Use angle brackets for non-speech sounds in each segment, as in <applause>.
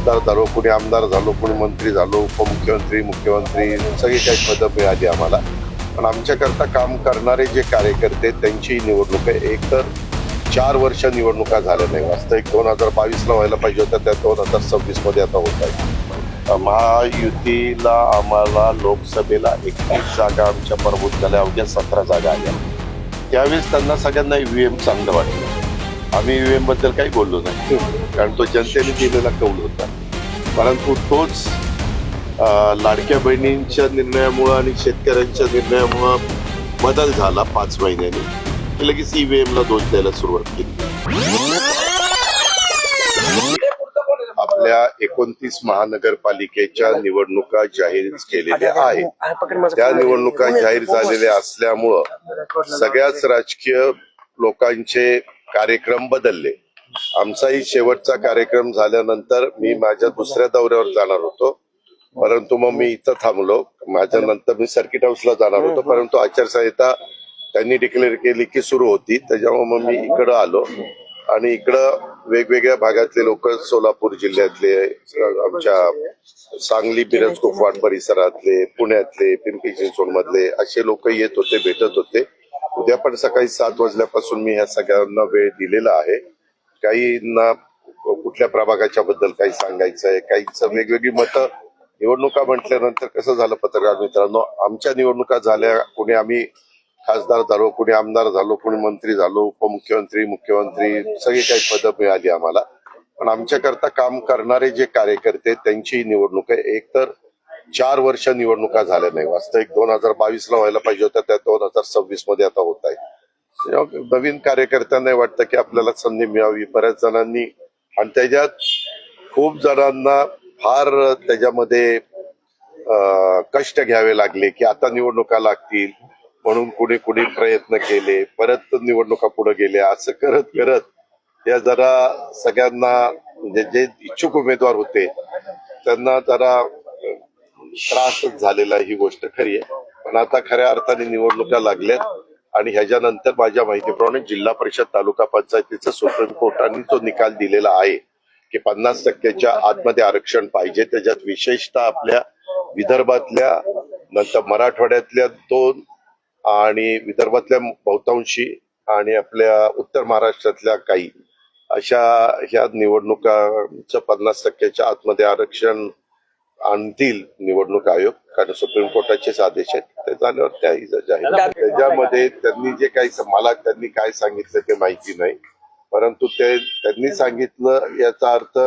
खासदार झालो कोणी आमदार झालो कोणी मंत्री झालो उपमुख्यमंत्री मुख्यमंत्री सगळी काही पदं मिळाली आम्हाला. पण आमच्याकरता काम करणारे जे कार्यकर्ते त्यांची निवडणूक आहे. एक तर चार वर्ष निवडणुका झाल्या नाही. वास्तविक दोन हजार बावीसला व्हायला पाहिजे होत्या त्या दोन हजार सव्वीसमध्ये आता होत आहे महायुतीला आम्हाला लोकसभेला एकवीस जागा आमच्या प्रभूत झाल्या अवघ्या सतरा जागा आल्या. त्यावेळेस त्यांना सगळ्यांना ईव्हीएम चांगलं वाटलं. आम्ही वी एमबद्दल काही बोललो नाही. कारण तो जनतेने दिलेला कौल होता. परंतु तोच लाडक्या बहिणींच्या निर्णयामुळं आणि शेतकऱ्यांच्या निर्णयामुळं बदल झाला पाच महिन्यांनी. की लगेच ईव्हीएमला दोष द्यायला सुरुवात केली. आपल्या एकोणतीस महानगरपालिकेच्या निवडणुका जाहीर केलेल्या आहेत. त्या निवडणुका जाहीर झालेल्या असल्यामुळं सगळ्याच राजकीय लोकांचे कार्यक्रम बदलले. आमचाही शेवटचा कार्यक्रम झाल्यानंतर मी माझ्या दुसऱ्या दौऱ्यावर जाणार होतो. परंतु मग मी इथं थांबलो. माझ्या नंतर मी सर्किट हाऊसला जाणार होतो. परंतु आचारसंहिता त्यांनी डिक्लेअर केली की सुरू होती. त्याच्यामुळे मग मी इकडं आलो. आणि इकडं वेगवेगळ्या भागातले लोक सोलापूर जिल्ह्यातले आमच्या सांगली बिरज कुपवाड परिसरातले पुण्यातले पिंपरी चिंचवडमधले असे लोक येत होते भेटत होते. उद्या पण सकाळी सात वाजल्यापासून मी ह्या सगळ्यांना वेळ दिलेला आहे. काहींना कुठल्या प्रभागाच्या बद्दल काही सांगायचं आहे काहीच वेगवेगळी मतं. निवडणुका म्हटल्यानंतर कसं झालं पत्रकार मित्रांनो? आमच्या निवडणुका झाल्या कोणी आम्ही खासदार झालो कोणी आमदार झालो कोणी मंत्री झालो उपमुख्यमंत्री मुख्यमंत्री सगळी काही पदं मिळाली आम्हाला. पण आमच्याकरता काम करणारे जे कार्यकर्ते त्यांची निवडणूक आहे. एक तर चार वर्ष निवडणुका झाल्या नाही. वास्तविक दोन हजार बावीसला व्हायला पाहिजे होत्या त्या दोन हजार सव्वीसमध्ये आता होत आहे नवीन कार्यकर्त्यांना वाटतं की आपल्याला संधी मिळावी. बऱ्याच जणांनी आणि त्याच्यात खूप जणांना फार त्याच्यामध्ये कष्ट घ्यावे लागले की आता निवडणुका लागतील म्हणून कुणी कुणी प्रयत्न केले परत निवडणुका पुढे गेल्या असं करत करत या जरा सगळ्यांना म्हणजे जे इच्छुक उमेदवार होते त्यांना जरा त्रासच झालेला ही गोष्ट खरी आहे. पण आता खऱ्या अर्थाने निवडणुका लागल्यात. आणि ह्याच्यानंतर माझ्या माहितीप्रमाणे जिल्हा परिषद तालुका पंचायतीचा सुप्रीम कोर्टाने तो निकाल दिलेला आहे की पन्नास टक्क्याच्या आतमध्ये आरक्षण पाहिजे. त्याच्यात विशेषतः आपल्या विदर्भातल्या नंतर मराठवाड्यातल्या दोन आणि विदर्भातल्या बहुतांशी आणि आपल्या उत्तर महाराष्ट्रातल्या काही. अशा ह्या निवडणुकांचं पन्नास टक्क्याच्या आतमध्ये आरक्षण आणतील निवडणूक आयोग कारण सुप्रीम कोर्टाचेच आदेश आहेत ते झाल्यावर त्याही जाहीर त्याच्यामध्ये त्यांनी जे काही मला त्यांनी काय सांगितलं ते माहिती नाही परंतु ते त्यांनी सांगितलं याचा अर्थ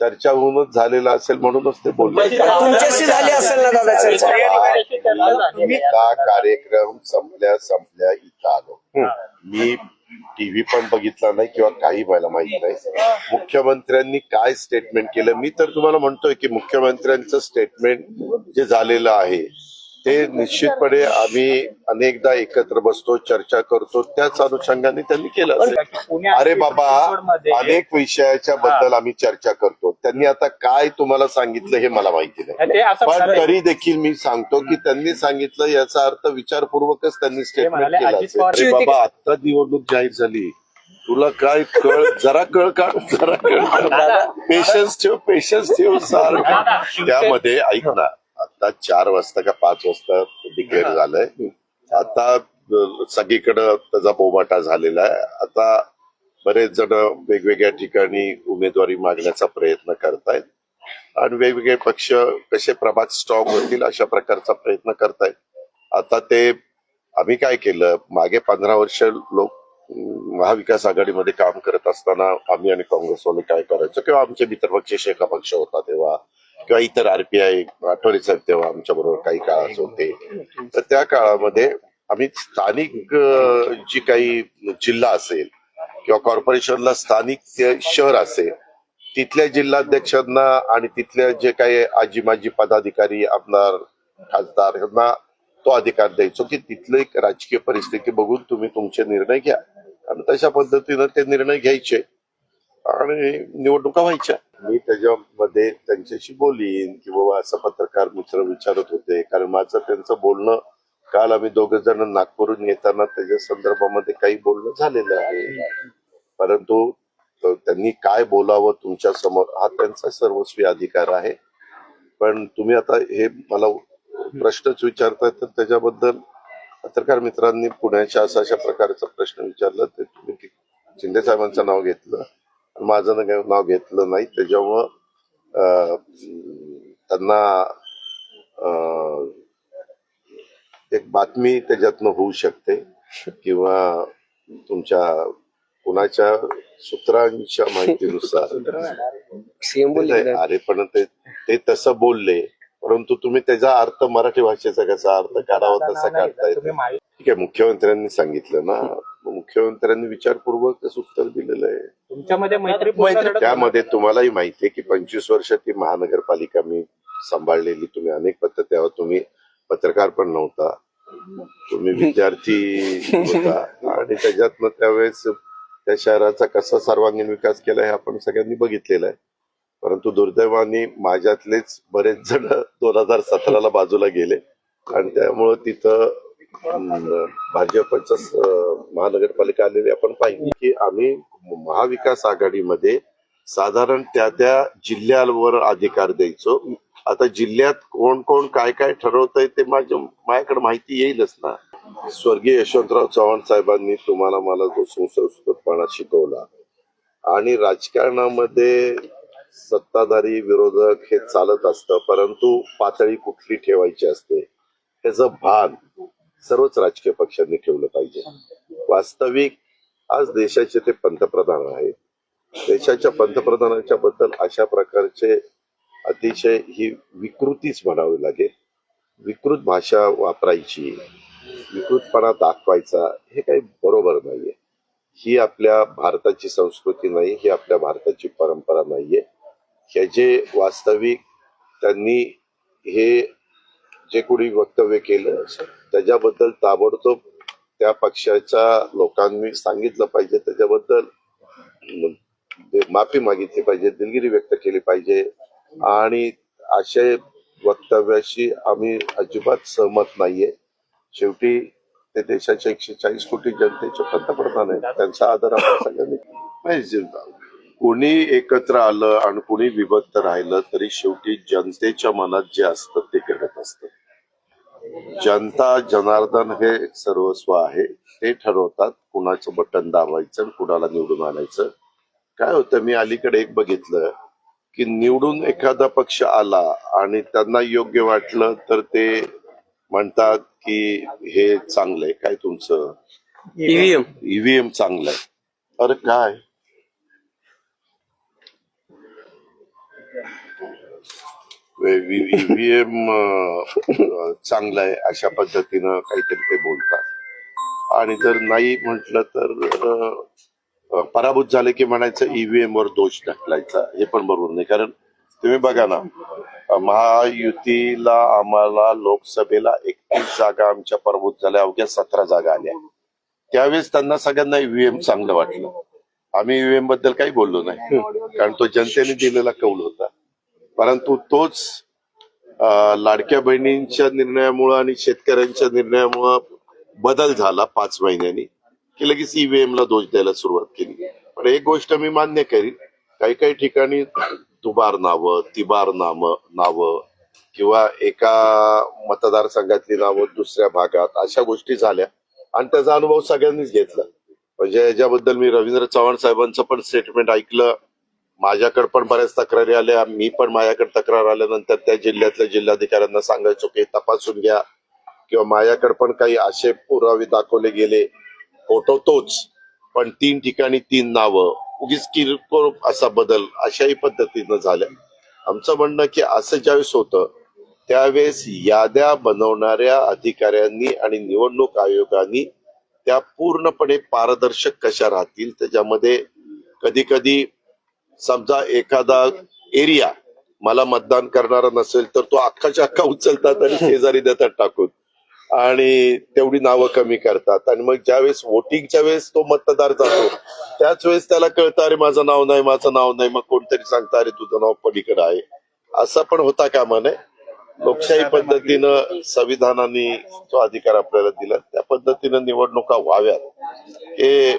चर्चा होऊनच झालेला असेल म्हणूनच ते बोलले तुमच्याशी झाली असेल ना दादा चर्चा एकदा कार्यक्रम संपल्या संपल्या इथं आलो मी टीव्ही पण बघितला नाही किंवा काही मला माहीत नाही. मुख्यमंत्र्यांनी काय स्टेटमेंट केलं? मी तर तुम्हाला म्हणतोय की मुख्यमंत्र्यांचं स्टेटमेंट जे झालेलं आहे ते निश्चितपणे आम्ही अनेकदा एकत्र बसतो चर्चा करतो. त्याच अनुषंगाने त्यांनी केलं असेल. अरे बाबा अनेक विषयाच्या बद्दल आम्ही चर्चा करतो. त्यांनी आता काय तुम्हाला सांगितलं हे मला माहिती नाही. पण तरी देखील मी सांगतो की त्यांनी सांगितलं याचा अर्थ विचारपूर्वकच त्यांनी स्टेटमेंट केला अरे बाबा आता निवडणूक जाहीर झाली. तुला काय कळ जरा कळ काढ जरा कळ. पेशन्स ठेव पेशन्स ठेव सार. त्यामध्ये ऐक ना आता चार वाजता का पाच वाजता डिक्लेअर झालंय. आता सगळीकडं त्याचा बोबाटा झालेला आहे. आता बरेच जण वेगवेगळ्या ठिकाणी उमेदवारी मागण्याचा प्रयत्न करतायत. आणि वेगवेगळे पक्ष कसे प्रभात स्ट्रॉंग होतील अशा प्रकारचा प्रयत्न करतायत. आता ते आम्ही काय केलं? मागे पंधरा वर्ष लोक महाविकास आघाडीमध्ये काम करत असताना आम्ही आणि काँग्रेसवाले काय करायचो? किंवा आमचे मित्रपक्ष शेका पक्ष होता तेव्हा. किंवा इतर आरपीआय आठवले साहेब तेव्हा आमच्या बरोबर काही काळात होते. तर त्या काळामध्ये आम्ही स्थानिक जी काही जिल्हा असेल किंवा कॉर्पोरेशनला स्थानिक शहर असेल तिथल्या जिल्हाध्यक्षांना आणि तिथल्या जे काही आजी माजी पदाधिकारी आमदार खासदार यांना तो अधिकार द्यायचो की तिथली एक राजकीय परिस्थिती बघून तुम्ही तुमचे निर्णय घ्या. आणि तशा पद्धतीनं ते निर्णय घ्यायचे. आणि निवडणुका व्हायच्या. मी त्याच्यामध्ये त्यांच्याशी बोलीन की बाबा असं पत्रकार मित्र विचारत होते. कारण माझं त्यांचं बोलणं काल आम्ही दोघ जण नागपूरहून येताना त्याच्या संदर्भामध्ये काही बोलणं झालेलं आहे. परंतु त्यांनी काय बोलावं तुमच्यासमोर हा त्यांचा सर्वस्वी अधिकार आहे. पण तुम्ही आता हे मला प्रश्नच विचारताय तर त्याच्याबद्दल पत्रकार मित्रांनी पुण्याच्या असा अशा प्रकारचा प्रश्न विचारला. ते तुम्ही शिंदे साहेबांचं नाव घेतलं. माझं न- काही नाव घेतलं नाही. त्याच्यामुळं अं, त्यांना अं, एक बातमी त्याच्यातनं होऊ शकते किंवा तुमच्या कुणाच्या सूत्रांच्या माहितीनुसार. अरे पण ते ते तसं बोलले. परंतु तुम्ही त्याचा अर्थ मराठी भाषेचा कसा अर्थ काढावा तसा काढता येतो ठीक आहे मुख्यमंत्र्यांनी सांगितलं ना. मुख्यमंत्र्यांनी विचारपूर्वक त्याचं उत्तर दिलेलं आहे. तुमच्यामध्ये लढत त्यामध्ये तुम्हालाही माहिती आहे की पंचवीस वर्ष ती महानगरपालिका मी सांभाळलेली. तुम्ही अनेक पत्र तेव्हा तुम्ही पत्रकार पण नव्हता. तुम्ही विद्यार्थी होता. आणि त्याच्यातनं त्यावेळेस त्या शहराचा कसा सर्वांगीण विकास केला हे आपण सगळ्यांनी बघितलेलं आहे. परंतु दुर्दैवाने माझ्यातलेच बरेच जण दोन हजार सतराला बाजूला गेले. आणि त्यामुळं तिथं भाजपच महानगरपालिका आलेली आपण पाहिली की आम्ही महाविकास आघाडीमध्ये साधारण त्या त्या जिल्ह्यावर अधिकार द्यायचो. आता जिल्ह्यात कोण कोण काय काय ठरवतंय ते माझ्या माझ्याकडे माहिती येईलच ना. स्वर्गीय यशवंतराव चव्हाण साहेबांनी तुम्हाला मला जो सुसंस्कृतपणा शिकवला आणि राजकारणामध्ये सत्ताधारी विरोधक हे चालत असतं परंतु पातळी कुठली ठेवायची असते? त्याचं भान सर्वच राजकीय पक्षांनी ठेवलं पाहिजे. वास्तविक आज देशाचे ते पंतप्रधान आहेत. देशाच्या पंतप्रधानांच्या बद्दल अशा प्रकारचे अतिशय ही विकृतीच म्हणावी लागेल. विकृत भाषा वापरायची विकृतपणा दाखवायचा हे काही बरोबर नाहीये. ही आपल्या भारताची संस्कृती नाही ही आपल्या भारताची परंपरा नाहीये. जे वास्तविक त्यांनी हे जे कोणी वक्तव्य केलं त्याच्याबद्दल ताबडतोब त्या पक्षाच्या लोकांनी सांगितलं पाहिजे. त्याच्याबद्दल माफी मागितली पाहिजे दिलगिरी व्यक्त केली पाहिजे. आणि असे वक्तव्याशी आम्ही अजिबात सहमत नाहीये. शेवटी ते देशाच्या एकशे चाळीस कोटी जनतेचे पंतप्रधान आहेत. त्यांचा आदर आपण सगळ्यांनी पाहिजे कोणी एकत्र आलं आणि कोणी विभक्त राहिलं तरी शेवटी जनतेच्या मनात जे असतं ते घडत असतं. जनता जनार्दन हे सर्वस्व आहे. ते ठरवतात कुणाचं बटन दाबायचं कुणाला निवडून आणायचं. काय होतं मी अलीकडे एक बघितलं की निवडून एखादा पक्ष आला आणि त्यांना योग्य वाटलं तर ते म्हणतात की हे चांगलंय. काय तुमचं? ईव्हीएम. ईव्हीएम चांगलं आहे अरे काय? ईव्हीएम चांगलं आहे अशा पद्धतीनं काहीतरी ते बोलतात. आणि जर नाही म्हटलं तर पराभूत झाले की म्हणायचं ईव्हीएम वर दोष ढकलायचा हे पण बरोबर नाही. कारण तुम्ही बघा ना महायुतीला आम्हाला लोकसभेला एकतीस जागा आमच्या पराभूत झाल्या अवघ्या सतरा जागा आल्या. त्यावेळेस त्यांना सगळ्यांना ईव्हीएम चांगलं वाटलं. आम्ही ईव्हीएमबद्दल काही बोललो नाही. कारण तो जनतेने दिलेला कौल होता. परंतु तोच लाडक्या बहिणींच्या निर्णयामुळं आणि शेतकऱ्यांच्या निर्णयामुळे बदल झाला पाच महिन्यांनी की लगेच ईव्हीएम ला दोष द्यायला सुरुवात केली. पण एक गोष्ट मी मान्य करीन काही काही ठिकाणी दुबार नावं तिबार नाम नावं किंवा एका मतदारसंघातली नावं दुसऱ्या भागात अशा गोष्टी झाल्या. आणि त्याचा अनुभव सगळ्यांनीच घेतला. म्हणजे याच्याबद्दल मी रवींद्र चव्हाण साहेबांचं पण स्टेटमेंट ऐकलं. माझ्याकडे पण बऱ्याच तक्रारी आल्या मी पण माझ्याकडे तक्रार आल्यानंतर त्या जिल्ह्यातल्या जिल्हाधिकाऱ्यांना सांगायचो की तपासून घ्या. किंवा माझ्याकडे पण काही असे पुरावे दाखवले गेले. फोटो तोच पण तीन ठिकाणी तीन नावं. उगीच किरकोळ असा बदल अशाही पद्धतीनं झाल्या. आमचं म्हणणं की असं ज्यावेळेस होतं त्यावेळेस याद्या बनवणाऱ्या अधिकाऱ्यांनी आणि निवडणूक आयोगाने त्या पूर्णपणे पारदर्शक कशा राहतील त्याच्यामध्ये कधी कधी समजा एखादा एरिया मला मतदान करणारा नसेल तर तो अख्खाच्या अख्खा उचलतात आणि <laughs> शेजारी देतात टाकून. आणि तेवढी नावं कमी करतात. आणि मग ज्यावेळेस वोटिंगच्या वेळेस तो मतदार जातो त्याच वेळेस त्याला कळतं अरे माझं नाव नाही माझं नाव नाही. मग कोणतरी सांगतं अरे तुझं नाव पलीकडे आहे. असं पण होता कामा नये लोकशाही पद्धतीनं. संविधानाने जो अधिकार आपल्याला दिला. त्या पद्धतीनं निवडणुका व्हाव्यात हे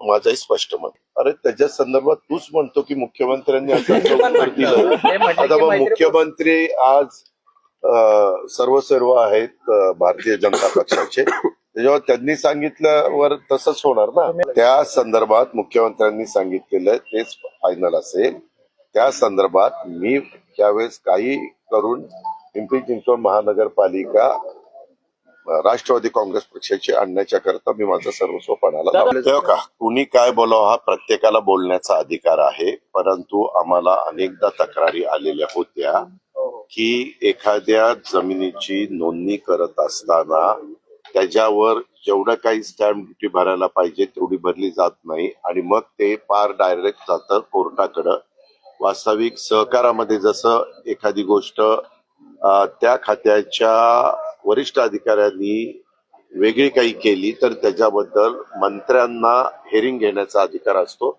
माझंही स्पष्ट मत अरे त्याच्या संदर्भात तूच म्हणतो की मुख्यमंत्र्यांनी <laughs> आता मुख्यमंत्री आज सर्व सर्व आहेत भारतीय जनता पक्षाचे. त्याच्यावर त्यांनी सांगितल्यावर तसंच होणार ना. त्या संदर्भात मुख्यमंत्र्यांनी सांगितलेलं तेच फायनल असेल. त्या संदर्भात मी त्यावेळेस काही करून पिंपरी चिंचवड महानगरपालिका राष्ट्रवादी काँग्रेस पक्षाची आणण्याच्या करता मी माझं सर्वस्व पणाला कुणी काय बोलावं हा प्रत्येकाला बोलण्याचा अधिकार आहे. परंतु आम्हाला अनेकदा तक्रारी आलेल्या होत्या की एखाद्या जमिनीची नोंदणी करत असताना त्याच्यावर जेवढं काही स्टॅम्प ड्युटी भरायला पाहिजे तेवढी भरली जात नाही. आणि मग ते पार डायरेक्ट जातं कोर्टाकडं. वास्तविक सहकारामध्ये जसं एखादी गोष्ट त्या खात्याच्या वरिष्ठ अधिकाऱ्यांनी वेगळी काही केली तर त्याच्याबद्दल मंत्र्यांना हेरिंग घेण्याचा अधिकार असतो.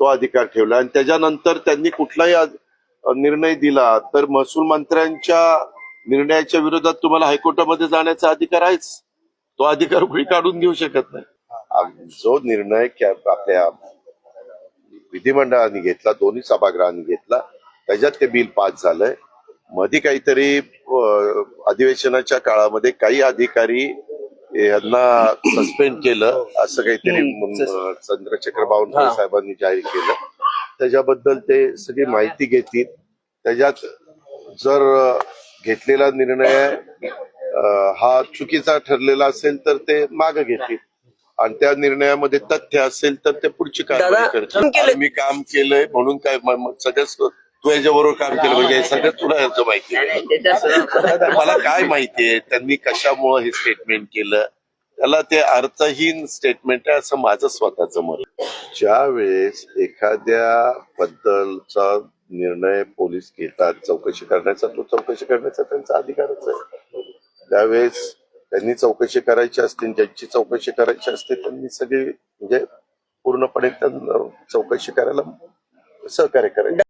तो अधिकार ठेवला आणि त्याच्यानंतर त्यांनी कुठलाही निर्णय दिला तर महसूल मंत्र्यांच्या निर्णयाच्या विरोधात तुम्हाला हायकोर्टामध्ये जाण्याचा अधिकार आहेच. तो अधिकार कुणी काढून घेऊ शकत नाही. जो निर्णय आपल्या विधिमंडळाने घेतला दोन्ही सभागृहांनी घेतला त्याच्यात ते बिल पास झालंय. मध्ये काहीतरी अधिवेशनाच्या काळामध्ये काही अधिकारी यांना सस्पेंड केलं असं काहीतरी चंद्रशेखर बावनकुळे साहेबांनी जाहीर केलं. त्याच्याबद्दल ते सगळी माहिती घेतील. त्याच्यात जर घेतलेला निर्णय हा चुकीचा ठरलेला असेल तर ते मागे घेतील. आणि त्या निर्णयामध्ये तथ्य असेल तर ते पुढची कारवाई करतील. मी काम केलंय म्हणून काय सगळंच तू याच्याबरोबर काम केलं म्हणजे हे सगळं तुला याचं माहिती आहे. मला काय माहितीये त्यांनी कशामुळं हे स्टेटमेंट केलं? त्याला ते अर्थहीन स्टेटमेंट आहे असं माझं स्वतःच मत ज्या वेळेस एखाद्या बद्दलचा निर्णय पोलीस घेतात चौकशी करण्याचा तो चौकशी करण्याचा त्यांचा अधिकारच आहे. त्यावेळेस त्यांनी चौकशी करायची असते ज्यांची चौकशी करायची असते त्यांनी सगळी म्हणजे पूर्णपणे त्यांना चौकशी करायला सहकार्य करायचं.